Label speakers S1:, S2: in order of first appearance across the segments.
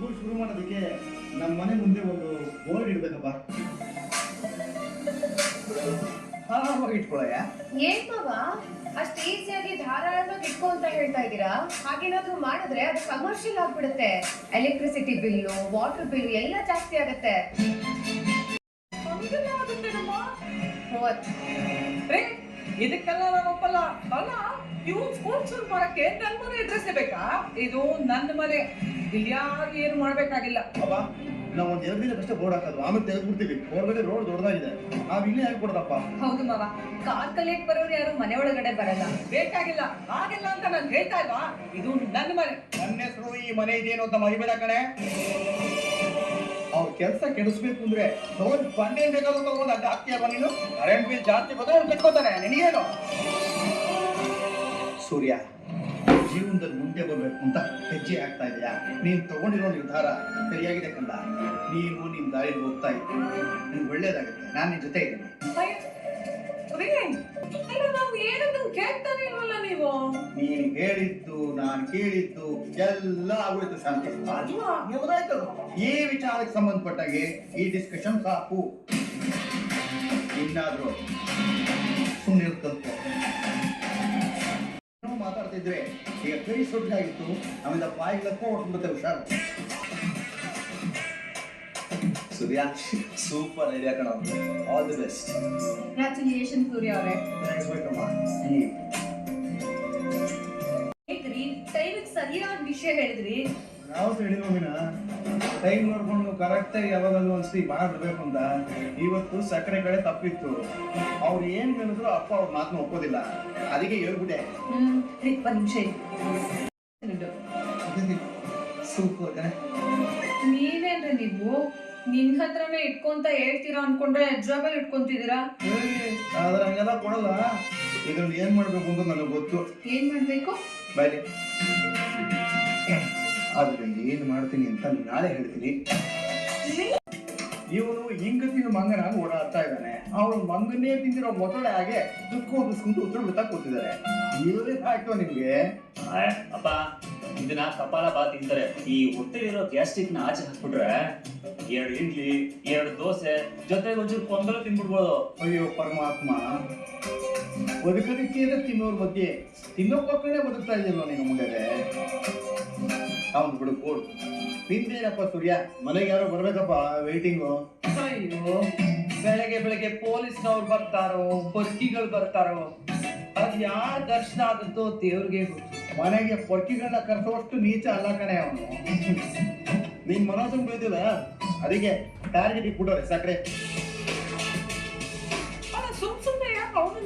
S1: School ಶುರು ಮಾಡೋದಕ್ಕೆ ನಮ್ಮ ಮನೆ ಮುಂದೆ ಒಂದು ಬೋರ್ಡ್ ಇಡ್ಬೇಕಪ್ಪ ಆರಾಮಾಗಿ ಇಟ್ಕೊಳಯ್ಯ
S2: ಏನ್ ಮಾವ? ಅಷ್ಟ್ ಈಸಿಯಾಗಿ ಧಾರಾಳವಾಗಿ ಇಟ್ಕೋ ಅಂತ ಹೇಳ್ತಾ ಇದ್ದೀರಾ? ಹಾಗೇನಾದ್ರೂ ಮಾಡಿದ್ರೆ ಅದು ಕಮರ್ಷಿಯಲ್ ಆಗ್ಬಿಡುತ್ತೆ. ಎಲೆಕ್ಟ್ರಿಸಿಟಿ ಬಿಲ್ಲು ವಾಟರ್ ಬಿಲ್ ಎಲ್ಲ ಜಾಸ್ತಿ ಆಗುತ್ತೆ.
S3: ಇದಕ್ಕೆಲ್ಲ ನಾವು ಒಪ್ಪಲ್ಲ. ಅಲ್ಲ ಇವು ಸ್ಕೂಲ್ ಶುರು ಮಾಡಕ್ಕೆ ನನ್ನ ಮನೆ ಅಡ್ರೆಸ್ ಬೇಕಾ? ಇದು ನನ್ನ ಮನೆ. ಇಲ್ಲಿ ಯಾರು ಏನು ಮಾಡ್ಬೇಕಾಗಿಲ್ಲ.
S1: ಅಪ್ಪ ನಾವು ಒಂದ್ ಎರಡು ದಿನ ಅಷ್ಟೇ ಬೋರ್ಡ್ ಹಾಕೋದು. ಆಮೇಲೆ ತೆಗೆದ್ಬಿಡ್ತೀವಿ. ಹೊರಗಡೆ ರೋಡ್ ದೊಡ್ಡದಾಗಿದೆ. ನಾವ್ ಇಲ್ಲೇ ಹಾಕ್ಬಿಡದಪ್ಪ
S3: ಹೌದು ಮಾವ. ಕಾರ್ ಕಲಿಯಕ್ ಬರೋರು ಯಾರು? ಮನೆ ಒಳಗಡೆ ಬರಲ್ಲ. ಬೇಕಾಗಿಲ್ಲ. ಆಗಿಲ್ಲ ಅಂತ ನಾನು ಹೇಳ್ತಾ ಇಲ್ವಾ? ಇದು ನನ್ನ ಮನೆ.
S1: ನನ್ನ ಹೆಸರು ಈ ಮನೆ ಇದೇನು ಅಂತ ಮರಿಬೇಡ ಕಣೆ. ಅವ್ರ ಕೆಲಸ ಕೆಡಿಸ್ಬೇಕು ಅಂದ್ರೆ ತಗೊಂಡ್ ಬಂಡೆ ಬೇಕಾದ್ರೂ ತಗೊಂಡು ಅಡ್ಡ ಹಾಕ್ತೀಯಲ್ವ ನೀನು? ಕರೆಂಟ್ ಬಿಲ್ ಜಾಸ್ತಿ ಬಂದ್ರೆ ಅವ್ನು ಕಟ್ಕೋತಾನೆ ನಿನಗೇನು? ಸೂರ್ಯ ಜೀವನದಲ್ಲಿ ಮುಂದೆ ಬರಬೇಕು ಅಂತ ಹೆಜ್ಜೆ ಆಗ್ತಾ ಇದೆಯಾ? ನೀನು ತಗೊಂಡಿರೋ ನಿರ್ಧಾರ ಸರಿಯಾಗಿದೆ ಕಂದ. ನೀನು ನಿನ್ ದಾರಿಯಲ್ಲಿ ಹೋಗ್ತಾ ಇದ್ದೀನಿ ನಿನ್ಗೆ ಒಳ್ಳೇದಾಗುತ್ತೆ. ನಾನು ನಿನ್ ಜೊತೆ ಇದ್ದೀನಿ. ನೀನು ಹೇಳಿದ್ದು ನಾನು ಕೇಳಿದ್ದು ಎಲ್ಲ ಆಗೋಯ್ತು ಶಾಂತಿ. ಈ ವಿಚಾರಕ್ಕೆ ಸಂಬಂಧಪಟ್ಟಾಗೆ ಈ ಡಿಸ್ಕಷನ್ ಸಾಕು. ಇನ್ನಾದ್ರೂ ಸುಮ್ಮನೆ ಕಲ್ತು ಏನೋ ಮಾತಾಡ್ತಿದ್ರೆ ಈಗ ಕೈ ಸೊಟ್ಟಾಗಿತ್ತು ಆಮೇಲೆ ಬಾಯಿಗಳಕ್ಕೂ ಹೊಟ್ಬಿಡುತ್ತೆ ಹುಷಾರು.
S4: ಸೂರ್ಯ ಸೂಪರ್ ಐಡಿಯಾ ಕಣ. All the best
S3: congratulation Surya ಅವರೇ. ಟೈಮಿಗೆ ಸರಿಯಾದ ವಿಷಯ ಹೇಳಿದ್ರಿ.
S1: ನಾವು ಹೇಳಿದ್ವಿ ಟೈಮ್ ನೋಡ್ಕೊಂಡು ಕರೆಕ್ಟಾಗಿ ಯಾವಾಗಲೂ ಒಂದ್ಸತಿ ಮಾಡ್ಬಿಡ್ಬೇಕು ಅಂತ ಇವತ್ತು ಸಕ್ಕರೆ ಕಡೆ ತಪ್ಪಿತ್ತು. ಅವ್ರು ಏನ್ ಹೇಳಿದ್ರು ಅಪ್ಪ ಅವ್ರ ಮಾತನ್ನ ಒಪ್ಪೋದಿಲ್ಲ. ಅದಕ್ಕೆ ಹೇಳ್ಬಿಟ್ಟೆ.
S3: ಒಂದ್ ನಿಮಿಷ
S1: ಸೂಪರ್
S3: ನೀವೇನ್ರಿ ನೀವು? ನಿನ್ ಹತ್ರನೇ ಇಟ್ಕೊಂತ ಹೇಳ್ತೀರಾ ಅನ್ಕೊಂಡ್ರೆ ಜಾಬಲ್ ಇಟ್ಕೊಂತಿದ್ದೀರಾ?
S1: ಆದ್ರೆ ಹಂಗೆಲ್ಲ ಕೊಡಲ್ಲ. ಇದ್ರಲ್ಲಿ ಏನ್ ಮಾಡ್ಬೇಕು ಅಂತ ನನಗೆ ಗೊತ್ತು.
S3: ಏನ್ ಮಾಡ್ಬೇಕು?
S1: ಬಾಯ್ಲಿ ಆದ್ರೆ ಏನ್ ಮಾಡ್ತೀನಿ ಅಂತ ನಾಳೆ ಹೇಳ್ತೀನಿ. ಇವನು ಹಿಂಗಿನ ಮಂಗನ ಓಡಾಡ್ತಾ ಇದ್ದಾನೆ. ಅವನು ಮಂಗನೇ ತಿಂದಿರೋ ಮೊದಲೇ ಹಾಗೆ ದುಃಖ ಹೊಂದಿಸ್ಕೊಂಡು ಉತ್ತರ ಬಿಡ್ತಾ ಕೂತಿದ್ದಾರೆ ಇವರೇ ಹಾಕ್ತೋ ನಿಮ್ಗೆ?
S4: ಅಪ್ಪ ಇದನ್ನ ಕಪಾಲ ಬಾ ತಿಂತಾರೆ. ಈ ಹೊಟ್ಟೆಲಿರೋ ಗ್ಯಾಸ್ಟ್ರಿಕ್ನ ಆಚೆ ಹಾಕ್ಬಿಟ್ರೆ ಎರಡು ಇಡ್ಲಿ ಎರಡು ದೋಸೆ ಜೊತೆಗೆ ಒಂಚೂರು ಕೊಂದ್ರ ತಿನ್ಬಿಡ್ಬೋದು.
S1: ಅಯ್ಯೋ ಪರಮಾತ್ಮ. ಬದುಕಲಿಕ್ಕೆ ತಿನ್ನೋರ್ ಬಗ್ಗೆ ತಿನ್ನೋಕ್ಕೋಸ್ಕರನೇ ಬದುಕ್ತಾ ಇದೆಯಲ್ಲ ನಿಮ್ಮ ಮುಂದೆ? ಅವನು ಬಿಡು ಕೋಡ್ ನಿಂದೇನಪ್ಪ ಸೂರ್ಯ ಮನೆಗೆ ಯಾರೋ ಬರ್ಬೇಕಪ್ಪ ವೇಟಿಂಗು
S3: ಅಯ್ಯೋ ಬೆಳಗ್ಗೆ ಬೆಳಗ್ಗೆ ಪೊಲೀಸ್ನವ್ರು ಬರ್ತಾರೋ ಪೊರ್ಕಿಗಳು ಬರ್ತಾರೋ ಅದ್ ಯಾರ ದರ್ಶನ ಆದದ್ದು ದೇವ್ರಿಗೆ ಗೊತ್ತು.
S1: ಮನೆಗೆ ಪೊರ್ಕಿಗಳನ್ನ ಕರೆಸೋಷ್ಟು ನೀಚ ಅಲ್ಲ ಕಣೆ ಅವನು. ನಿನ್ ಮನಸ್ಸು ಬೈದಿಲ್ಲ? ಅದಕ್ಕೆ ಟಾರ್ಗೆಟ್ ಇಟ್ಬಿಟ್ಟವ್ರೆ ಸಕ್ಕರೆ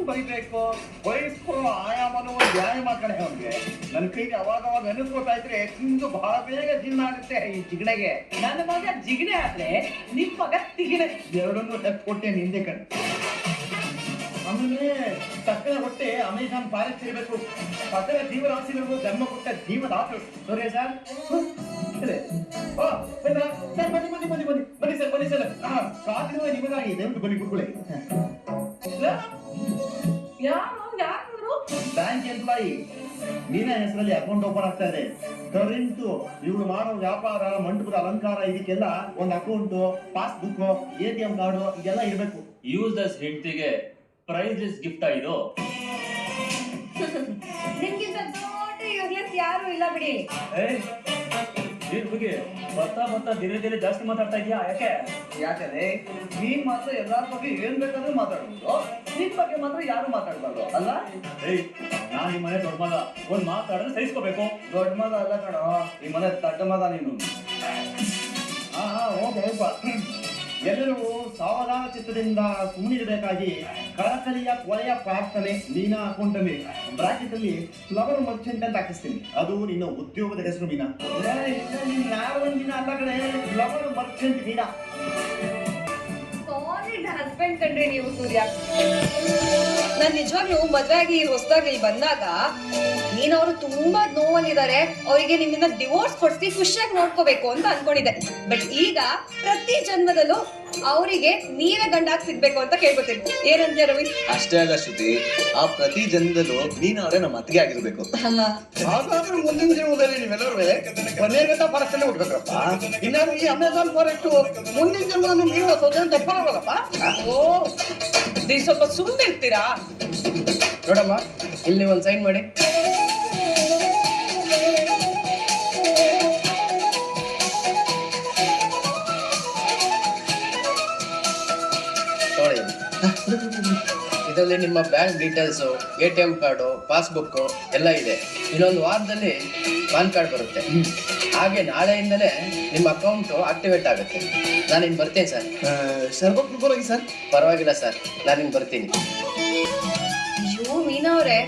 S3: ಬೈಬೇಕು
S1: ವಯಸ್ಕೊಳೋ ಆಯಾಮನ ವ್ಯಾಯಾಮ ಕಣೆ ಅವನಿಗೆ ನನ್ನ ಕೈಗೆ ಅವಾಗ ಅವಾಗ ಅನಿಸ್ಕೊತಾ ಇದ್ರೆ ತಿಂದು ಬಹಳ ಬೇಗ ಜೀರ್ಣ ಆಗುತ್ತೆ ಈ ಜಿಗಣೆಗೆ.
S3: ನನ್ನ ಮಗ ಜಿಗಣೆ ಆದ್ರೆ ನಿಮ್ ಮಗ ತಿಗಣೆ.
S1: ಎರಡನ್ನೂ ಟಚ್ ಕೊಟ್ಟೆ ನಿಂದೆ ಕಣ್. ಆಮೇಲೆ ಸಕ್ಕರೆ ಹೊಟ್ಟೆ ಅಮೆಜಾನ್ ಫಾರೆಸ್ಟ್ ಇರಬೇಕು. ಜೀವ ಜೀವರಾಶಿಗಳಿಗೂ ಧರ್ಮ ಕೊಟ್ಟ ಜೀವದಾತ ಸೂರ್ಯ ಸರ್. ಬನ್ನಿ ಬನ್ನಿ ಬನ್ನಿ ಬನ್ನಿ. ಬನ್ನಿ ಸರ್ ಬನ್ನಿ ಸರ್. ಹಾ ಕಾದಿರುವ ನಿಮಗಾಗಿ ದಯವಿಟ್ಟು ಬನ್ನಿ ಕೂತ್ಕೊಳ್ಳಿ.
S3: ಯಾರು? ಯಾರು
S1: ಬ್ಯಾಂಕ್ ಎಂಪ್ಲಾಯಿ ನೀನೇ ಹೆಸರಲ್ಲಿ ಅಕೌಂಟ್ ಓಪನ್ ಆಗ್ತಾ ಇದೆ. ಕರೆಂಟು ಇವ್ರು ಮಾಡೋ ವ್ಯಾಪಾರ ಮಂಟಪದ ಅಲಂಕಾರ ಇದಕ್ಕೆಲ್ಲ ಒಂದು account passbook A T M card ಇದೆಲ್ಲ ಇರಬೇಕು.
S4: ಯೂಸ್ಲೆಸ್ ಹೆಂಡತಿಗೆ ಪ್ರೈಸ್ಲೆಸ್ ಗಿಫ್ಟ್ ಇದು?
S2: ನಿಮ್ಗಿಂತ ದೊಡ್ಡ ಯೂಸ್ಲೆಸ್ ಯಾರು ಇಲ್ಲ ಬಿಡಿ.
S4: ಏನ್ ಬಗ್ಗೆ ಬರ್ತಾ ಬರ್ತಾ ದಿನೇ ದಿನೇ ಜಾಸ್ತಿ ಮಾತಾಡ್ತಾ ಇದೀಯಾ? ಯಾಕೆ?
S1: ಯಾಕಂದ್ರೆ ನೀನ್ ಮಾತ್ರ ಎಲ್ಲಾರ ಬಗ್ಗೆ ಏನ್ ಬೇಕಾದ್ರೆ ಮಾತಾಡ್ಬೋದು. ನಿನ್ ಬಗ್ಗೆ ಮಾತ್ರ ಯಾರು ಮಾತಾಡ್ಬಾರ್ದು ಅಲ್ಲ?
S4: ಏಯ್ ನಾನ್ ಈ ಮನೆ ದೊಡ್ಡ ಮಗ. ಒಂದ್ ಮಾತಾಡಿದ್ರೆ ಸಹಿಸ್ಕೋಬೇಕು.
S1: ದೊಡ್ಡ ಮಗ ಅಲ್ಲ ಕಣೋ ಈ ಮನೆ ದೊಡ್ಡ ಮಗ ನೀನು. ಹಾ ಹಾ ಓಕೆ ಹೋಗ್ಬಾ. ಎಲ್ಲರೂ ಸಾವಧಾನ ಚಿತ್ತದಿಂದ ಸುಮ್ಮನಿರಬೇಕಾಗಿ ಕಳಕಳಿಯ ಕೊಲೆಯ ಪ್ರಾರ್ಥನೆ ಮೀನಾ ಅಕೌಂಟಲ್ಲಿ ಬ್ರಾಕೆಟ್ ಅಲ್ಲಿ ಫ್ಲವರ್ ಮರ್ಚೆಂಟ್ ಅಂತ ಹಾಕಿಸ್ತೀನಿ. ಅದು ನಿನ್ನ ಉದ್ಯೋಗದ ಹೆಸರು ಮೀನಾ. ನಾವೊಂದು ದಿನ ಅಲ್ಲ ಕಡೆ ಫ್ಲವರ್ ಮರ್ಚೆಂಟ್ ಮೀನಾ.
S2: ಹಸ್ಬೆಂಡ್ ಕಂಡ್ರಿ ನೀವು ಸೂರ್ಯ?
S5: ನಾನ್ ನಿಜವಾಗ್ಲೂ ಮದ್ವೆ ಆಗಿ ಹೊಸದಾಗಿ ಇಲ್ಲಿ ಬಂದಾಗ ನೀನ್ ಅವರು ತುಂಬಾ ನೋವಲ್ಲಿದ್ದಾರೆ. ಅವರಿಗೆ ನಿಮ್ಮನ್ನ ಡಿವೋರ್ಸ್ ಕೊಡ್ಸಿ ಖುಷಿಯಾಗಿ ನೋಡ್ಕೋಬೇಕು ಅಂತ ಅನ್ಕೊಂಡಿದ್ದೆ. ಬಟ್ ಈಗ ಪ್ರತಿ ಜನ್ಮದಲ್ಲೂ ಅವರಿಗೆ ನೀರ ಗಂಡಾಗ್ ಸಿಗ್ಬೇಕು ಅಂತ ಕೇಳ್ಕೊತೀನಿ. ಏನಂತ ರವಿ?
S6: ಅಷ್ಟೇ ಅಲ್ಲ ಶ್ರುತಿ ಆ ಪ್ರತಿ ಜನದಲ್ಲೂ ನೀನು ಅವರೇ ನಮ್ಮ ಅತ್ತಿಗೆ ಆಗಿರ್ಬೇಕು.
S5: ಅಲ್ಲ.
S1: ಹಾಗಾದ್ರೆ ಮುಂದಿನ ಜನ್ಮದಲ್ಲಿ ನೀವೆಲ್ಲರೂ ಕೊನೆಗಂಟ ಪರಸ್ಪರ ಹುಡ್ಬೇಕಪ್ಪ. ಇನ್ನಾದ್ರೂ ಈ ಅಮೆಝಾನ್ ಫಾರೆಸ್ಟ್ ಮುಂದಿನ ಜನ್ಮದಲ್ಲಿ ನೀವು ಸೊಸೆ ತಪ್ಪಾಗಲ್ಲಪ್ಪ
S3: ಓ ನೀವು ಸ್ವಲ್ಪ ಸುಮ್ಮನೆ ಇರ್ತೀರಾ
S7: ನೋಡಮ್ಮ ಇಲ್ಲಿ ಒಂದು ಸೈನ್ ಮಾಡಿ. ತಗೊಳ್ಳಿ ಇದರಲ್ಲಿ ನಿಮ್ಮ bank details A T M card passbook ಎಲ್ಲ ಇದೆ. ಇನ್ನೊಂದು ವಾರದಲ್ಲಿ ಪಾನ್ ಕಾರ್ಡ್ ಬರುತ್ತೆ. ಹಾಗೆ ನಾಳೆಯಿಂದಲೇ ನಿಮ್ಮ ಅಕೌಂಟು ಆಕ್ಟಿವೇಟ್ ಆಗುತ್ತೆ. ನಾನು ಇನ್ನು ಬರ್ತೀನಿ ಸರ್.
S1: ಸರ್ವಕೃಪರಾಗಿ ಸರ್
S7: ಪರವಾಗಿಲ್ಲ ಸರ್. ನಾನು ಇನ್ನು ಬರ್ತೀನಿ.
S5: ಅಯ್ಯೋ ಮೀನಾ ಅವರೇ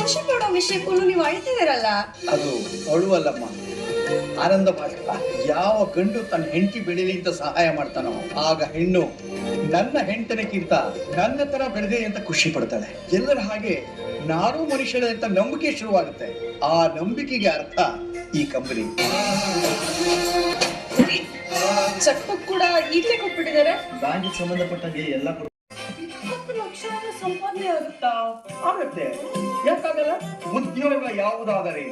S5: ಖುಷಿ ಪಡೋ ವಿಷಯಕ್ಕೂ ನೀವು ಅಳ್ತಿದ್ದೀರಲ್ಲ?
S1: ಅದು ಅಳುವಲ್ಲಮ್ಮ. ಆನಂದ ಯಾವ ಗಂಡು ತನ್ನ ಹೆಂಡತಿ ಬೆಳೀಲಿ ಅಂತ ಸಹಾಯ ಮಾಡ್ತಾನೋ ಆಗ ಹೆಣ್ಣು ನನ್ನ ಹೆಂಡತನಕ್ಕಿಂತ ನನ್ನ ತರ ಬೆಳೆದೆ ಅಂತ ಖುಷಿ ಪಡ್ತಾಳೆ. ಎಲ್ಲರ ಹಾಗೆ ನಾನು ಮನುಷ್ಯನೇ ಅಂತ ನಂಬಿಕೆ ಶುರುವಾಗುತ್ತೆ. ಆ ನಂಬಿಕೆಗೆ ಅರ್ಥ ಈ ಕಂಪನಿ
S5: ಚಟ್ಬುಕ್ ಕೂಡ ಈಗಲೇ ಕೊಟ್ಬಿಟ್ಟಿದ್ದಾರೆ.
S1: ಬ್ಯಾಂಕಿಗೆ ಸಂಬಂಧಪಟ್ಟಂಗೆ ಎಲ್ಲ
S3: ಹತ್ತು ಲಕ್ಷ ಆದ್ರೆ ಸಂಪಾದನೆ ಆಗುತ್ತಾ?
S1: ಆಗುತ್ತೆ. ಯಾಕಾಗಲ್ಲ? ಉದ್ಯೋಗ ಯಾವುದಾದರೆ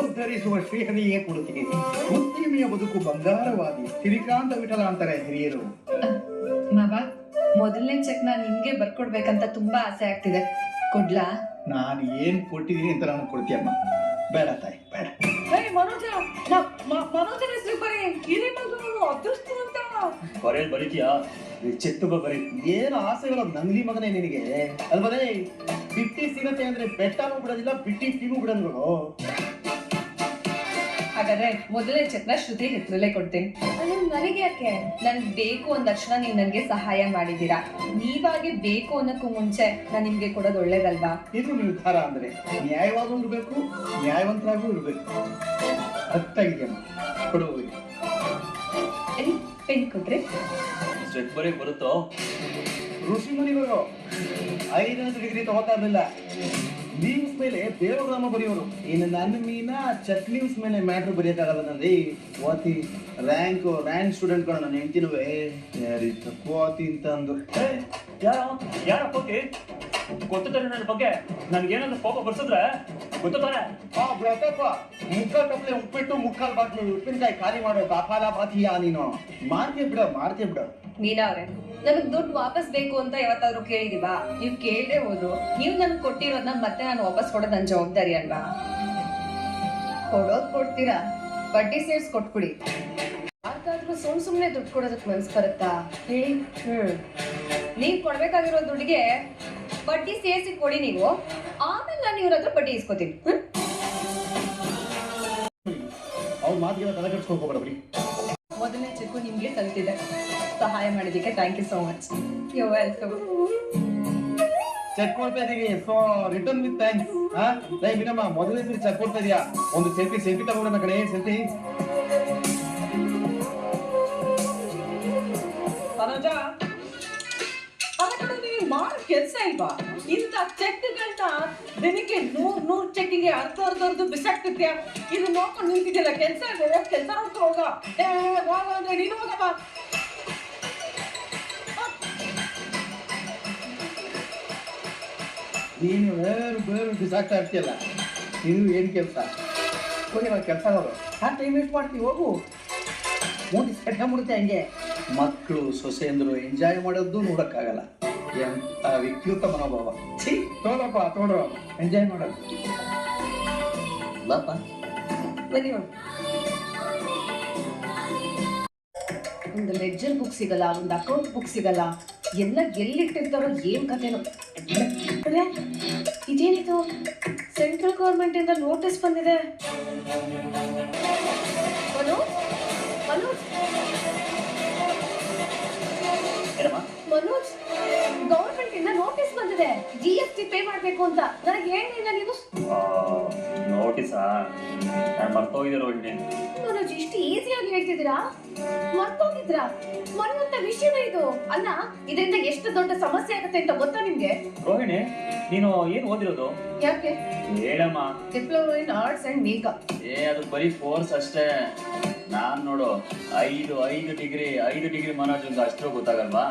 S1: ಉದ್ಧರಿಸುವ ಶ್ರೀಹನಿಯೇ ಕೊಡುತ್ತೀನಿ ಉದ್ಯಮಿಯ ಬದುಕು ಬಂಗಾರವಾಗಿ ಶ್ರೀಕಾಂತ ವಿಠಲ ಅಂತಾರೆ ಹಿರಿಯರು.
S2: ಮೊದಲನೇ ಚೆಕ್ ನಾ ನಿಮ್ಗೆ ಬರ್ಕೊಡ್ಬೇಕಂತ ತುಂಬಾ ಆಸೆ ಆಗ್ತಿದೆ. ಕೊಡ್ಲಾ?
S1: ನಾನು ಏನ್ ಕೊಟ್ಟಿದ್ದೀನಿ ಅಂತ ನಾನು ಕೊಡ್ತೀಯಮ್ಮ. ಬೇಡ ತಾಯಿ ಬೇಡ.
S3: ಮನೋಜ ಮನೋಜನ ಹೆಸರು ಬರೀ ಅದೃಷ್ಟ ಬರೇ ಅದೃಷ್ಟವಂತ.
S4: ಬರೆಯಲ್ ಬರೀತೀಯಾ?
S1: ಚಿತ್ತು ಬರಿ ಏನು ಆಸೆಗಳು ನಂಗ್ಲಿ ಮಗನೇ ನಿನಗೆ? ಅಲ್ವನೇ ಬಿಟ್ಟಿ ಸಿಗತ್ತೆ ಅಂದ್ರೆ ಬೆಟ್ಟನೂ ಬಿಡೋದಿಲ್ಲ ಬಿಟ್ಟಿ ಟೀಮು ಬಿಡೋದು
S2: ಹಾಗಾದ್ರೆ ಮೊದಲನೇ ಚೆಕ್ನ ಶ್ರುತಿ ಹೆಸರಲ್ಲೇ ಕೊಡ್ತೀನಿ. ನನಗೆ ಯಾಕೆ? ನನ್ಗೆ ಬೇಕು ಅಂದ ತಕ್ಷಣ ನೀವು ನನಗೆ ಸಹಾಯ ಮಾಡಿದ್ದೀರಾ ನೀವಾಗಿ ಬೇಕು ಅನ್ನೋಕ್ಕೂ ಮುಂಚೆ ನಾನು ನಿಮ್ಗೆ ಕೊಡೋದು ಒಳ್ಳೇದಲ್ವಾ?
S1: ಇದು ನಿರ್ಧಾರ ಅಂದ್ರೆ ನ್ಯಾಯವಾಗೂ ಇರಬೇಕು ನ್ಯಾಯವಂತರಾಗೂ ಇರಬೇಕು. ಅರ್ಥಾಗಿದೆಯಮ್ಮ ಕೊಡು ಹೋಗಿ.
S2: ಎಲ್ಲಿ? ಪೆನ್ ಕೊಟ್ರಿ?
S4: ಚೆಕ್ ಬರೀಕ್ ಬರುತ್ತೋ?
S1: ಋಷಿ ಮುನಿಗಳು ಐದನೇ ಡಿಗ್ರಿ ತಗೋತಾ ಇರಲಿಲ್ಲ. ಲೀವ್ಸ್ ಮೇಲೆ ದೇವಗ್ರಾಮ ಬರೆಯೋನು ಇನ್ನು ನನ್ನ ಮೀನ ಚೆಕ್ ಲೀವ್ಸ್ ಮೇಲೆ ಮ್ಯಾಟ್ರ್ ಬರೆಯೋಕ್ಕಾಗಲ್ಲ ನಂದಿ. ಓತಿ ರ್ಯಾಂಕ್ ರ್ಯಾಂಕ್ ಸ್ಟೂಡೆಂಟ್ಗಳು ನನ್ನ ಯಾರಿ ತಪ್ಪೋತಿ ಅಂತ ಅಂದು
S4: ಯಾರ ಯಾರ ಕೋತಿ ಗೊತ್ತಿದ್ದಾರೆ ನನ್ನ ಬಗ್ಗೆ ನನ್ಗೇನಾದ್ರು ಕೋಪ ಬರ್ಸಿದ್ರೆ ಗೊತ್ತಾರೆ
S1: ಆ ಬ್ರತಪ್ಪ ಮುಖ ತಪ್ಪಲೆ ಉಪ್ಪಿಟ್ಟು ಮುಕ್ಕಾಲ್ ಬಾಕಿ ಉಪ್ಪಿನಕಾಯಿ ಖಾಲಿ ಮಾಡೋ ದಾಫಾಲ ಬಾತಿಯ ನೀನು? ಮಾಡ್ತೀಯ ಬಿಡ ಮಾಡ್ತೀಯ ಬಿಡ.
S2: ಮೀನಾ ಅವ್ರೆ ನನಗ್ ದುಡ್ಡು ವಾಪಸ್ ಬೇಕು ಅಂತ ಯಾವತ್ತಾದ್ರೂ ಕೇಳಿದೀವಾ? ನೀವು ಕೇಳದೆ ಹೋದ್ರು. ನೀವು ನನ್ಗೆ ಕೊಟ್ಟಿರೋದನ್ನ ಮತ್ತೆ ನಾನು ವಾಪಸ್ ಕೊಡೋದು ನನ್ನ ಜವಾಬ್ದಾರಿ ಅಲ್ವಾ? ಕೊಡೋದ್ ಕೊಡ್ತೀರಾ? ಬಡ್ಡಿ ಸೇರ್ಸ್ ಕೊಟ್ಬಿಡಿ. ಯಾಕಾದ್ರೂ ಸುಮ್ ಸುಮ್ನೆ ದುಡ್ಡು ಕೊಡೋದಕ್ ಮನ್ಸ್ ಬರುತ್ತಾ? ಹೇಳಿ ಹ್ಮ್. ನೀವ್ ಕೊಡ್ಬೇಕಾಗಿರೋ ದುಡ್ಡಿಗೆ ಬಡ್ಡಿ ಸೇರಿಸಿ ಕೊಡಿ ನೀವು. ಆಮೇಲೆ ನಾನು ಇವ್ರ ಹತ್ರ ಬಡ್ಡಿ ಇಸ್ಕೋತೀನಿ.
S1: ಅವ್ರ ಮಾತಿಗೆಲ್ಲ ತಲೆ ಕೆಡ್ಸ್ಕೊಳ್ಕೋಬೇಡ ಬಿಡಿ.
S2: ಮೊದಲನೇ ಚಿಕ್ಕು ನಿಮ್ಗೆ ಕಲ್ತಿದೆ ಸಹಾಯ ಮಾಡಿದ್ದಕ್ಕೆ thank you so much you welcome
S1: check ಕೊಡ್ತಾ ಇದೀವಿ. ಸೊ ರಿಟರ್ನ್ ವಿತ್ ಥ್ಯಾಂಕ್ಸ್ ಹಾ? ಲೈ ಬಿನಮ್ಮ ಮೊದಲನೇ ಸರಿ ಚೆಕ್ ಕೊಡ್ತಾ ಇದೀಯಾ? ಒಂದು ಸೆಲ್ಫಿ ಸೆಲ್ಫಿ ತಗೊಂಡ ಕಡೆ ಸೆಲ್ಫಿ
S3: ಸರೋಜಾ ಮಾಡೋ ಕೆಲಸ ಇಲ್ವಾ? ಇಂಥ ಚೆಕ್ಗಳನ್ನ ದಿನಕ್ಕೆ ನೂರ್ ನೂರ್ ಚೆಕ್ಕಿಗೆ ಅರ್ಧ ಬಿಸಾಕ್ತಿದ್ಯಾ? ಇದು ನೋಡ್ಕೊಂಡು ನಿಂತಿದ್ಯಲ್ಲ, ಕೆಲಸ ಇದೆ ಕೆಲಸ ಏ ಹೋಗ ನೀನು ಹೋಗಮ್ಮ
S1: ನೀನು ಬೇರೆ ಬೇರೆ ಬಿಸಾಕ್ತಾ ಇರ್ತೀಯಲ್ಲ ನೀನು ಏನ್ ಕೆಲಸ? ಹೋಗಿ ನಾವು ಕೆಲಸ ಹೋಗೋ ಹಾ ಟೈಮ್ ವೇಸ್ಟ್ ಮಾಡ್ತೀವಿ ಹೋಗು. ಮೂಟಿ ಸೆಟ್ ಮುಡುತ್ತೆ ಹಂಗೆ. ಮಕ್ಕಳು ಸೊಸೆಯಂದ್ರು ಎಂಜಾಯ್ ಮಾಡೋದು ನೋಡೋಕ್ಕಾಗಲ್ಲ. ಎಂತ ವಿಕೃತ ಮನೋಭಾವ. ಛೀ ತೋಡಪ್ಪ ತೋಡ್ರ. ಎಂಜಾಯ್ ಮಾಡೋದು.
S7: ಬಾಪ
S2: ಬನ್ನಿ ಒಂದು ಲೆಡ್ಜರ್ ಬುಕ್ ಸಿಗಲ್ಲ, ಒಂದು ಅಕೌಂಟ್ ಬುಕ್ ಸಿಗಲ್ಲ. ಎಲ್ಲ ಎಲ್ಲಿಟ್ಟಿರ್ತಾರೋ ಏನ್ ಕಥೆನೋ. ಇದೇನಿದು? ಸೆಂಟ್ರಲ್ ಗೌರ್ಮೆಂಟ್ ಇಂದ ನೋಟಿಸ್ ಬಂದಿದೆ. ಹಲೋ ಮನೋಜ್ ಮನೋಜ್ ಗೌರ್ಮೆಂಟ್ ಇಂದ ನೋಟಿಸ್ ಬಂದಿದೆ. ಜಿ ಎಸ್ ಟಿ ಪೇ ಮಾಡ್ಬೇಕು ಅಂತ. ನನಗೆ ಹೇಳಿಲ್ಲ ನೀವು
S4: ನೋಟಿಸಾ ನಾನು
S2: ಮನೋಜ್ ಇಷ್ಟು ಈಸಿಯಾಗಿ ಹೇಳ್ತಿದ್ದೀರಾ? ಮರ್ತೋಗಿದ್ರಾ? ಮರೆಯುವಂತ ವಿಷಯನೇ ಇದು. ಅಲ್ಲ ಇದರಿಂದ ಎಷ್ಟು ದೊಡ್ಡ ಸಮಸ್ಯೆ ಆಗುತ್ತೆ ಅಂತ ಗೊತ್ತಾ ನಿಮ್ಗೆ?
S4: ರೋಹಿಣಿ ನೀನು ಏನ್ ಓದಿರೋದು?
S2: ಯಾಕೆ?
S4: ಹೇಳಮ್ಮ.
S2: Diploma in arts and makeup
S4: ಏ ಅದು ಬರೀ ಕೋರ್ಸ್ ಅಷ್ಟೇ. ನಾನ್ ನೋಡು ಐದು ಐದು ಡಿಗ್ರಿ ಐದು ಡಿಗ್ರಿ ಮನೋಜ್ ಅಂತ ಅಷ್ಟು ಗೊತ್ತಾಗಲ್ವಾ?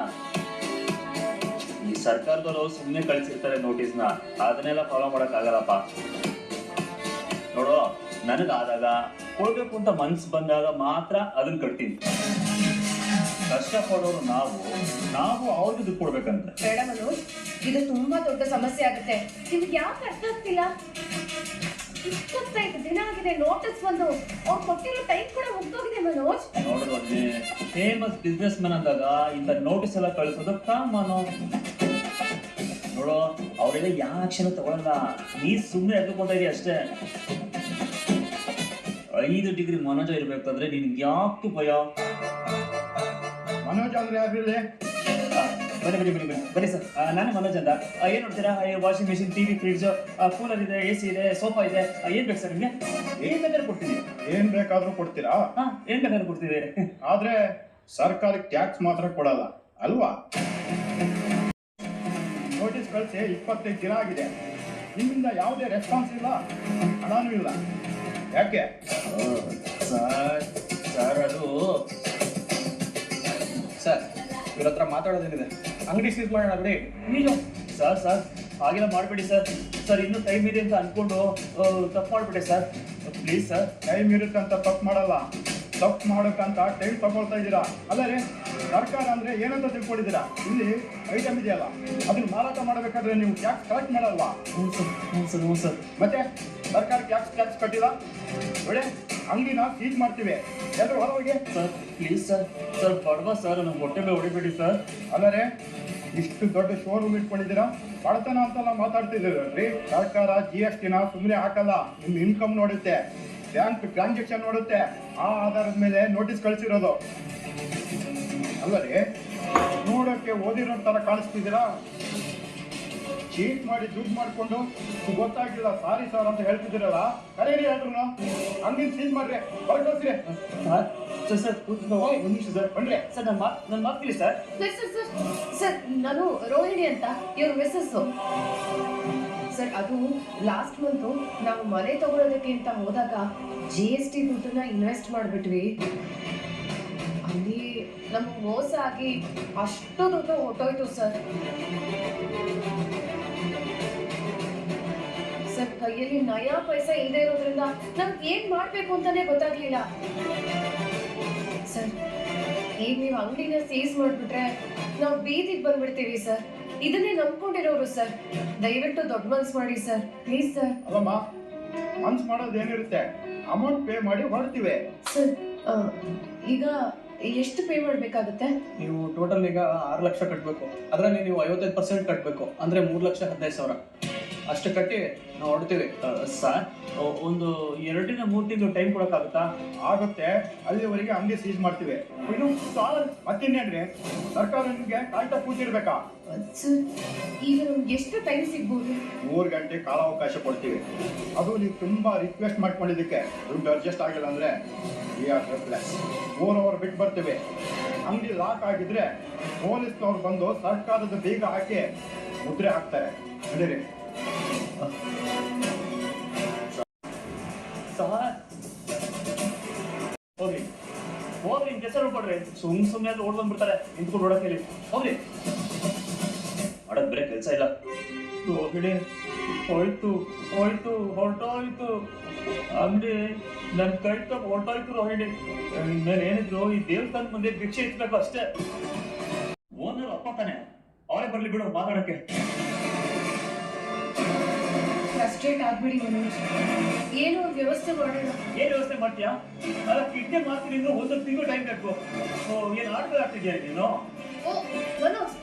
S4: ಈ ಸರ್ಕಾರದವರು ಸುಮ್ಮನೆ ಕಳಿಸಿರ್ತಾರೆ ನೋಟಿಸ್ನ ಅದನ್ನೆಲ್ಲ ಫಾಲೋ ಮಾಡಕ್ ಆಗಲ್ಲಪ್ಪ. ನೋಡೋ ನನಗಾದಾಗ ಕೊಡ್ಬೇಕು ಅಂತ ಮನ್ಸು ಬಂದಾಗ ಮಾತ್ರ ಅದನ್ನ ಕಟ್ತೀನಿ. ಕಷ್ಟ ಪಡೋರು ನಾವು ನಾವು ಅವ್ರಿಗೆ ದುಡ್ಡು ಕೊಡ್ಬೇಕಂತ.
S2: ಬೇಡ ಮನೋಜ್ ಇದು ತುಂಬಾ ದೊಡ್ಡ ಸಮಸ್ಯೆ ಆಗುತ್ತೆ. ನಿಮ್ಗೆ ಯಾಕೆ ಅರ್ಥ ಆಗ್ತಿಲ್ಲ? ಇಪ್ಪತ್ತೈದು ದಿನ ಆಗಿದೆ ನೋಟಿಸ್ ಬಂದು. ಅವ್ರು ಕೊಟ್ಟಿರೋ ಟೈಮ್ ಕೂಡ ಮುಗ್ದೋಗಿದೆ ಮನೋಜ್.
S4: ನೋಡಿದ್ರೆ ಫೇಮಸ್ ಬಿಸ್ನೆಸ್ ಮ್ಯಾನ್ ಅಂದಾಗ ಇಂಥ ನೋಟಿಸ್ ಎಲ್ಲ ಕಳಿಸೋದು ಕಾಮನು ನೋಡು ಅವರೆಲ್ಲ ಯಾವ ಆಕ್ಷನ್ ತಗೊಳಲ್ಲ. ನೀ ಸುಮ್ಮನೆ ಎದ್ದುಕೊಂತ ಇದೀಯ ಅಷ್ಟೇ. ಐದು ಡಿಗ್ರಿ ಮನೋಜ ಇರ್ಬೇಕಂದ್ರೆ ನಿನ್ಗೆ ಯಾಕೆ ಭಯ?
S1: ಮನೋಜ್ ಅಂದ್ರೆ ಯಾರಿಲ್ಲ
S4: ಬನ್ನಿ ಬನ್ನಿ ಬನ್ನಿ ಬನ್ನಿ. ಬನ್ನಿ ಸರ್. ನಾನು ಮನೋಜ್ ಅಂತ. ಏನ್ ನೋಡ್ತೀರಾ? Washing machine TV fridge cooler ಇದೆ ಎ ಸಿ ಇದೆ ಸೋಫಾ ಇದೆ. ಏನು ಬೇಕು ಸರ್ ನಿಮ್ಗೆ? ಏನ್ ಬೇಕಾದ್ರೆ ಕೊಡ್ತೀನಿ.
S1: ಏನ್ ಬೇಕಾದ್ರೂ ಕೊಡ್ತೀರಾ?
S4: ಏನ್ ಬೇಕಾದ್ರೂ ಕೊಡ್ತೀವಿ.
S1: ಆದ್ರೆ ಸರ್ಕಾರಕ್ಕೆ ಟ್ಯಾಕ್ಸ್ ಮಾತ್ರ ಕೊಡಲ್ಲ. ಅಲ್ವಾ? ಕಳಿಸಿ ಇಪ್ಪತ್ತೈದು ದಿನ ಆಗಿದೆ. ನಿಮ್ಮಿಂದ ಯಾವುದೇ ರೆಸ್ಪಾನ್ಸ್ ಇಲ್ಲ. ಹಣನೂ ಇಲ್ಲ. ಯಾಕೆ?
S4: ಸರ್ ಸರ್ ಅದು
S7: ಸರ್ ಇವ್ರ ಹತ್ರ ಮಾತಾಡೋದೇನಿದೆ? ಅಂಗಡಿ ಸೀಸ್ ಮಾಡೋಣ ಬಿಡಿ.
S4: ನೀನು? ಸರ್ ಸರ್ ಹಾಗೆಲ್ಲ ಮಾಡಬೇಡಿ ಸರ್. ಸರ್ ಇನ್ನೂ ಟೈಮ್ ಇದೆ ಅಂತ ಅಂದ್ಕೊಂಡು ತಪ್ಪು ಮಾಡಿಬಿಟ್ಟೆ ಸರ್. Please sir.
S1: ಟೈಮ್ ಇರುತ್ತೆ ಅಂತ ತಪ್ಪು ಮಾಡಲ್ಲ. ತಪ್ಪು ಮಾಡೋಕ್ಕಂತ ಟೈಮ್ ತಗೊಳ್ತಾ ಇದ್ದೀರಾ? ಅಲ್ಲ ರೀ ಸರ್ಕಾರ ಅಂದ್ರೆ ಏನಂತ ತಿಳ್ಕೊಂಡಿದ್ದೀರಾ? ಇಲ್ಲಿ ಐಟಮ್ ಇದೆಯಲ್ಲ ಅದನ್ನ ಮಾರಾಟ ಮಾಡಬೇಕಾದ್ರೆ ನೀವು ಟ್ಯಾಕ್ಸ್ ಕಲೆಕ್ಟ್ ಮಾಡಲ್ವಾ?
S4: ಹ್ಞೂ ಸರ್ ಹ್ಞೂ ಸರ್ ಹ್ಞೂ ಸರ್.
S1: ಮತ್ತೆ ಸರ್ಕಾರ ಟ್ಯಾಕ್ಸ್ ಟ್ಯಾಕ್ಸ್ ಕಟ್ಟಿಲ್ಲ? ಒಳ್ಳೆ ಅಂಗಡಿನ ಸೀಜ್ ಮಾಡ್ತೀವಿ. ಎಲ್ಲರೂ ಹೊರಗೆ?
S4: ಸರ್ ಪ್ಲೀಸ್ ಸರ್ ಸರ್ ಬಡವ ಸರ್ ನಮ್ಮ ಹೊಟ್ಟೆ ಮೇಲೆ ಹೊಡಿಬೇಡಿ ಸರ್.
S1: ಅಲ್ಲರೇ ಇಷ್ಟು ದೊಡ್ಡ ಶೋರೂಮ್ ಇಟ್ಕೊಂಡಿದ್ದೀರಾ? ಬಡತನ ಅಂತೆಲ್ಲ ಮಾತಾಡ್ತಿದ್ದೀರಲ್ರಿ ಸರ್ಕಾರ ಜಿ ಎಸ್ ಟಿನ ಸುಮ್ಮನೆ ಹಾಕಲ್ಲ. ನಿಮ್ಮ ಇನ್ಕಮ್ ನೋಡುತ್ತೆ. ಬ್ಯಾಂಕ್ ಟ್ರಾನ್ಸಾಕ್ಷನ್ ನೋಡುತ್ತೆ. ಆ ಆಧಾರದ ಮೇಲೆ ನೋಟಿಸ್ ಕಳಿಸಿರೋದು. ಅಲ್ಲರಿ ನೋಡೋಕ್ಕೆ ಓದಿರೋ ಥರ ಕಾಣಿಸ್ತಿದ್ದೀರಾ? ಚೀಟ್ ಮಾಡಿ ದುಡ್ಡು ಮಾಡಿಕೊಂಡು ಗೊತ್ತಾಗಿಲ್ಲ ಸಾರಿ ಸರ್ ಅಂತ ಹೇಳ್ತಿದ್ದೀರಲ್ಲ ಕರೀರಿ ಹೇಳಿದ್ರು ಹಂಗಿನ ಸೀಲ್ ಮಾಡ್ರಿ ಹೊರಟೋಸ್ರಿ
S4: ಸರ್ ಸರ್. ಒಂದು ನಿಮಿಷ ಸರ್.
S1: ಬನ್ರಿ.
S4: ಸರ್ ನನ್ನ ಮಾತು ನನ್ನ ಮಾತು ಕೇಳಿ ಸರ್.
S2: ಸರ್ ಸರ್ ಸರ್ ನಾನು ರೋಹಿಣಿ ಅಂತ ಇವ್ರ ಮಿಸ್ಸಸ್ ಸರ್ ಅದು ಲಾಸ್ಟ್ ಮಂತ್ ನಾವು ಮನೆ ತಗೊಳ್ಳೋದಕ್ಕೆ ಅಂತ ಹೋದಾಗ ಜಿ ಎಸ್ ಟಿ ದುಡ್ಡನ್ನ ಇನ್ವೆಸ್ಟ್ ಮಾಡಿಬಿಟ್ವಿ. ಅಲ್ಲಿ ನಮ್ಗೆ ಮೋಸ ಆಗಿ ಅಷ್ಟು ದುಡ್ಡು ಹೊಟ್ಟೋಯ್ತು ಸರ್. ಸರ್ ಕೈಯಲ್ಲಿ ನಯಾ ಪೈಸಾ ಇಲ್ಲದೆ ಇರೋದ್ರಿಂದ ನಮ್ಗೆ ಏನ್ ಮಾಡ್ಬೇಕು ಅಂತಾನೆ ಗೊತ್ತಾಗ್ಲಿಲ್ಲ. ಸರ್ ಈಗ ನೀವು ಅಂಗಡಿನ ಸೀಸ್ ಮಾಡ್ಬಿಟ್ರೆ ನಾವು ಬೀದಿಗೆ ಬಂದ್ಬಿಡ್ತೀವಿ ಸರ್. ಇದನ್ನೇ ನಂಬ್ಕೊಂಡಿರೋರು ಸರ್. ದಯವಿಟ್ಟು ದೊಡ್ಡ ಮನ್ಸ್ ಮಾಡಿ ಸರ್. Please sir.
S1: ಅಲ್ಲಮ್ಮ ಮನ್ಸ್ ಮಾಡೋದು ಏನಿರುತ್ತೆ? ಅಮೌಂಟ್ ಪೇ ಮಾಡಿ ಹೊರಡ್ತೀವಿ.
S2: ಸರ್ ಈಗ ಎಷ್ಟು ಪೇ ಮಾಡಬೇಕಾಗುತ್ತೆ
S7: ನೀವು ಟೋಟಲ್ ಈಗ ಆರು ಲಕ್ಷ ಕಟ್ಟಬೇಕು ಅದರಲ್ಲಿ ನೀವು ಐವತ್ತೈದು ಪರ್ಸೆಂಟ್ ಕಟ್ಟಬೇಕು ಅಂದರೆ ಮೂರು ಲಕ್ಷ ಹದಿನೈದು ಸಾವಿರ. ಅಷ್ಟು ಕಟ್ಟಿ ನಾವು ಹೊಡ್ತೀವಿ
S4: ಸರ್ ಒಂದು ಎರಡಿನ ಮೂರು ತಿಂಗಳು ಟೈಮ್ ಕೊಡೋಕ್ಕಾಗುತ್ತಾ?
S1: ಆಗುತ್ತೆ. ಅಲ್ಲಿವರೆಗೆ ಅಂಗಡಿ ಸೀಸ್ ಮಾಡ್ತೀವಿ. ಇನ್ನು ಸಾಲ ಮತ್ತಿನ್ನೇನ್ರಿ ಸರ್ಕಾರ ನಿಮ್ಗೆ ಕಾಯ್ತಾ ಕೂತಿರ್ಬೇಕಾ?
S2: ಸರ್ ಈಗ ನಮ್ಗೆ ಎಷ್ಟು ಟೈಮ್ ಸಿಗ್ಬೋದು?
S1: ಮೂರು ಗಂಟೆ ಕಾಲಾವಕಾಶ ಕೊಡ್ತೀವಿ. ಅದು ನೀವು ತುಂಬಾ ರಿಕ್ವೆಸ್ಟ್ ಮಾಡ್ಕೊಂಡಿದ್ದಕ್ಕೆ. ದುಡ್ಡು ಅಡ್ಜಸ್ಟ್ ಆಗಿಲ್ಲ ಅಂದ್ರೆ ಈ ಮೂರು ಅವರ್ ಬಿಟ್ಟು ಬರ್ತೀವಿ. ಅಂಗಡಿ ಲಾಕ್ ಆಗಿದ್ರೆ ಪೊಲೀಸ್ನವ್ರು ಬಂದು ಸರ್ಕಾರದ ಬೀಗ ಹಾಕಿ ಮುದ್ರೆ ಹಾಕ್ತಾರೆ. ನಡೀರಿ.
S4: ನೋಡ್ಕೊಡ್ರಿ ಸುಮ್ ಸುಮ್ಮನೆ ಆದ್ರೂ ಓಡ್ ಬಂದ್ಬಿಡ್ತಾರೆ. ನಿಂತ್ಕೊಂಡು ಓಡಕ್ ಹೇಳಿ. ಹೋಗ್ರಿ. ಮಾಡಕ್ ಬೇರೆ ಕೆಲಸ ಇಲ್ಲ. ಹೋಗಿಡಿ ಹೋಯ್ತು ಹೋಯ್ತು ಹೊರಟೋಯ್ತು. ಅಂಗಡಿ ನನ್ ಕೈ ಹೊರಟೋಯ್ತು ರೋಹಿಣಿ. ನಾನು ಏನಿದ್ರು ಈ ದೇವಸ್ಥಾನ ಮುಂದೆ ಭಿಕ್ಷೆ ಇಟ್ಬೇಕು ಅಷ್ಟೇ. ಓನರ್ ಅಪ್ಪ ತಾನೆ. ಅವರೇ ಬರ್ಲಿ ಬಿಡು ಮಾತಾಡಕ್ಕೆ
S2: ಫ್ರಸ್ಟ್ರೇಟ್ ಆಗ್ಬಿಡಿ ಮನೋಜ್. ಏನು ವ್ಯವಸ್ಥೆ ಮಾಡೋಣ?
S4: ಏನ್ ವ್ಯವಸ್ಥೆ ಮಾಡ್ತೀಯಾ? ಕಿಡ್ನಿ ಮಾಡ್ತೀನಿ ಇನ್ನು ಒಂದು ತಿಂಗಳು ಟೈಮ್ ಬೇಕು. ಏನ್ ಆಟ ಆಡ್ತಿದ್ಯಾ ನೀನು?
S2: ಓ ಮನೋಜ್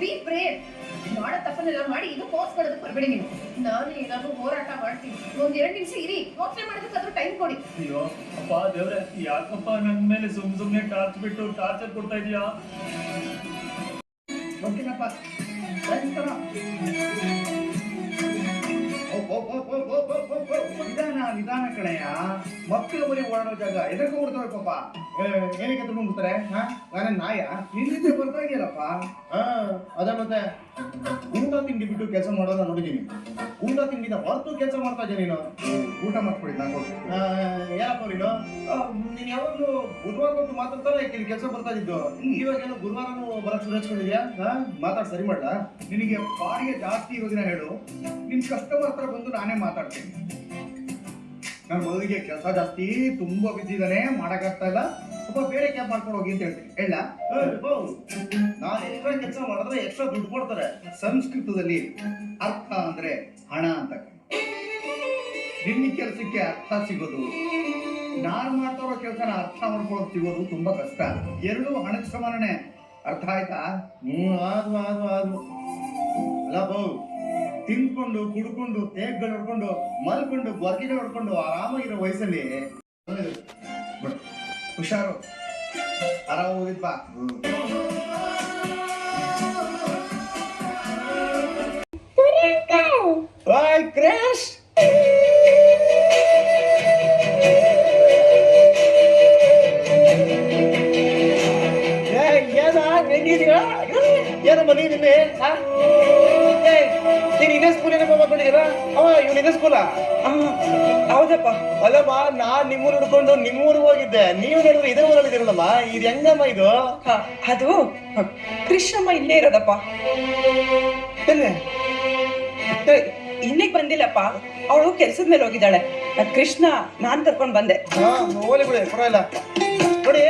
S2: ಬಿ ಬ್ರೇವ್ ಮಾಡೋ ತಪ್ಪನ್ನೆಲ್ಲ ಮಾಡಿ ಇದು ಕೋರ್ಸ್ ಮಾಡೋದಕ್ಕೆ ಬರಬೇಡಿ ನೀವು ನಾನು ಏನಾದ್ರು ಹೋರಾಟ ಮಾಡ್ತೀನಿ. ಒಂದ್ ಎರಡು ನಿಮಿಷ ಇರಿ. ಯೋಚನೆ ಮಾಡೋದಕ್ಕಾದ್ರೂ ಟೈಮ್ ಕೊಡಿ.
S4: ಅಯ್ಯೋ ಅಪ್ಪ ದೇವ್ರೆ ಯಾಕಪ್ಪ ನನ್ ಮೇಲೆ ಸುಮ್ ಸುಮ್ನೆ ಟಾರ್ಚ್ ಬಿಟ್ಟು ಟಾರ್ಚರ್ ಕೊಡ್ತಾ ಇದೀಯಾ?
S1: ಹೋಗ್ತೀನಪ್ಪ. ನಿಧಾನ ಕಣಯ್ಯ ಮಕ್ಕಳು ಬರೀ ಓಡಾಡೋ ಜಾಗ ಎದಕ್ಕೆ ಓಡ್ತವೆ ಪಾಪ. ಏನಕ್ಕೆ ಎತ್ಕೊಂಡ್ಬಿಡ್ತಾರೆ ಹಾ? ನಾನೇ ನಾಯ? ನಿನ್ನಿಂದ ಬರ್ತಾ ಇದೆಯಲ್ಲಪ್ಪ. ಹಾ, ಅದೇ ಮತ್ತೆ ಊಟ ತಿಂಡಿ ಬಿಟ್ಟು ಕೆಲಸ ಮಾಡೋದ ನೋಡಿದೀನಿ ಊಟ ತಿಂಡಿನ ಹೊರತು ಕೆಲಸ ಮಾಡ್ತಾ ಇದ್ದೀನಿ ನೀನು? ಊಟ ಮಾಡ್ಕೊಡಿ, ನಾನು ಏನಪ್ಪ ನೀನು? ನೀನು ಯಾವಾಗ್ಲೂ ಬುಧವಾರ ಮತ್ತು ಮಾತಾಡ್ತಾರೆ ಇಲ್ಲಿ ಕೆಲಸ ಬರ್ತಾ ಇದ್ದು ಇವಾಗೇನು ಗುರುವಾರನು ಬರಕ್ ಶುರು ಹಾ? ಮಾತಾಡ್, ಸರಿ ಮಾಡ ನಿನಗೆ ಬಾಡಿಗೆ ಜಾಸ್ತಿ ಇರೋದಿನ ಹೇಳು. ನಿನ್ ಕಸ್ಟಮರ್ ಹತ್ರ ಬಂದು ನಾನೇ ಮಾತಾಡ್ತೀನಿ. ನನ್ನ ಮಗನಿಗೆ ಕೆಲಸ ಜಾಸ್ತಿ, ತುಂಬಾ ಬಿದ್ದಿದ್ದಾನೆ ಮಾಡಕ್ಕಾಗ್ತಾ ಇಲ್ಲ. ಒಬ್ಬ ಬೇರೆ ಕ್ಯಾಬ್ ಮಾಡ್ಕೊಂಡು ಹೋಗಿ ಅಂತ ಹೇಳ್ತೀನಿ. ಹೇಳ? ನಾನು ಎಕ್ಸ್ಟ್ರಾ ಕೆಲಸ ಮಾಡಿದ್ರೆ ಎಕ್ಸ್ಟ್ರಾ ದುಡ್ಡು ಕೊಡ್ತಾರೆ. ಸಂಸ್ಕೃತದಲ್ಲಿ ಅರ್ಥ ಅಂದ್ರೆ ಹಣ ಅಂತ. ನಿನ್ನ ಕೆಲಸಕ್ಕೆ ಅರ್ಥ ಸಿಗೋದು. ನಾನು ಮಾಡ್ತಾ ಇರೋ ಕೆಲಸನ ಅರ್ಥ ಮಾಡ್ಕೊಳ್ಳೋದು ಸಿಗೋದು ತುಂಬಾ ಕಷ್ಟ. ಎರಡೂ ಹಣಕ್ಕೆ ಸಮಾನನೆ. ಅರ್ಥ ಆಯ್ತಾ? ಆದು ಅಲ್ಲ, ಬೌ. ತಿನ್ಕೊಂಡು ಕುಡ್ಕೊಂಡು ತೇಗ್ಗಳು ಹೊಡ್ಕೊಂಡು ಮಲ್ಕೊಂಡು ಬರ್ಗಿಗಳು ಹೊಡ್ಕೊಂಡು ಆರಾಮಾಗಿರೋ ವಯಸ್ಸಲ್ಲಿ ಬಿಡು. ಹುಷಾರು ಆರಾಮ ಹೋಗಿದ್ ಬಾ ಬಾಯ್ ಕ್ರೇಶ್ ಏನ ಹೆಂಗಿದೀರಾ ಏನಮ್ಮ ನೀ ನಿನ್ನೆ ಆ? ಏ, ನೀನ್ ಇದೇ ಸ್ಕೂಲಿನ ಮಾಡ್ಕೊಂಡಿದ್ದೀರಾ ಅವ ಇವ್ನ ಇದೇ ಸ್ಕೂಲಾ
S3: ಹೌದಪ್ಪ.
S1: ಅಲ್ಲಮ್ಮ ನಾನ್ ನಿಮ್ಮೂರು ಹಿಡ್ಕೊಂಡು ನಿಮ್ಮೂರು ಹೋಗಿದ್ದೆ. ನೀವು ನೋಡಿದ್ರೆ ಇದೇ ಊರಲ್ಲಿ ಇದ್ದೀರಲ್ಲಮ್ಮ ಇದು ಹೆಂಗಮ್ಮ ಇದು?
S3: ಅದು ಕೃಷ್ಣಮ್ಮ ಇಲ್ಲೇ ಇರೋದಪ್ಪ.
S1: ಎಲ್ಲಿ?
S3: ಇನ್ನಿಗ್ ಬಂದಿಲ್ಲಪ್ಪ. ಅವಳು ಕೆಲ್ಸದ ಮೇಲೆ ಹೋಗಿದ್ದಾಳೆ. ಕೃಷ್ಣ ನಾನ್ ಕರ್ಕೊಂಡ್ ಬಂದೆ.
S1: ಹಾ ಬಿಡಿ ಪರವಾಗಿಲ್ಲ. ನೋಡಿ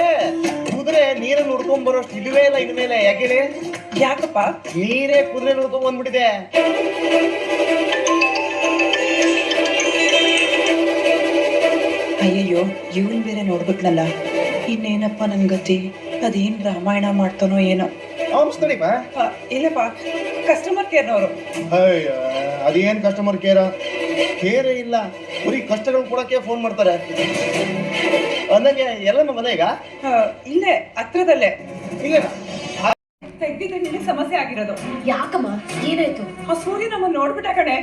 S1: ಕುದುರೆ ನೀರನ್ನು ಹುಡ್ಕೊಂಡ್ ಬರೋಷ್ಟು ಇಲ್ವೇ ಇಲ್ಲ ಇನ್ಮೇಲೆ. ಯಾಕೆ
S3: ಯಾಕಪ್ಪ?
S1: ನೀರೇ ಕುದುರೆ ಹುಡ್ಕೊಂಡ್ ಬಂದ್ಬಿಟ್ಟಿದೆ.
S3: ಅಯ್ಯಯ್ಯೋ ಇವನ್ ಬೇರೆ ನೋಡ್ಬಿಟ್ನಲ್ಲ. ಇನ್ನೇನಪ್ಪ ನನ್ ಗತಿ? ಅದೇನ್ ರಾಮಾಯಣ ಮಾಡ್ತಾನೋ ಏನೋ. ಆ, ಇಲ್ಲಪ್ಪ ಕಸ್ಟಮರ್ ಕೇರ್ನವರು
S1: ಅಯ್ಯ ಅದೇನ್ ಕಸ್ಟಮರ್ ಕೇರ ಕೇರೇ ಇಲ್ಲ. ಬರೀ ಕಷ್ಟಗಳು ಕೊಡಕ್ಕೆ ಫೋನ್ ಮಾಡ್ತಾರೆ. ಅಂದಂಗೆ ಎಲ್ಲಮ್ಮ ಮನೆ ಈಗ?
S3: ಇಲ್ಲೇ ಹತ್ರದಲ್ಲೇ.
S1: ಇಲ್ಲ
S3: ತೆಗ್ದಿದ್ದೆ ನಿನಗೆ ಸಮಸ್ಯೆ ಆಗಿರೋದು.
S2: ಯಾಕಮ್ಮ? ಏನಾಯ್ತು?
S3: ಆ ಸೂರ್ಯ ನಮ್ಮ ನೋಡ್ಬಿಟ್ಟ ಕಣೆ.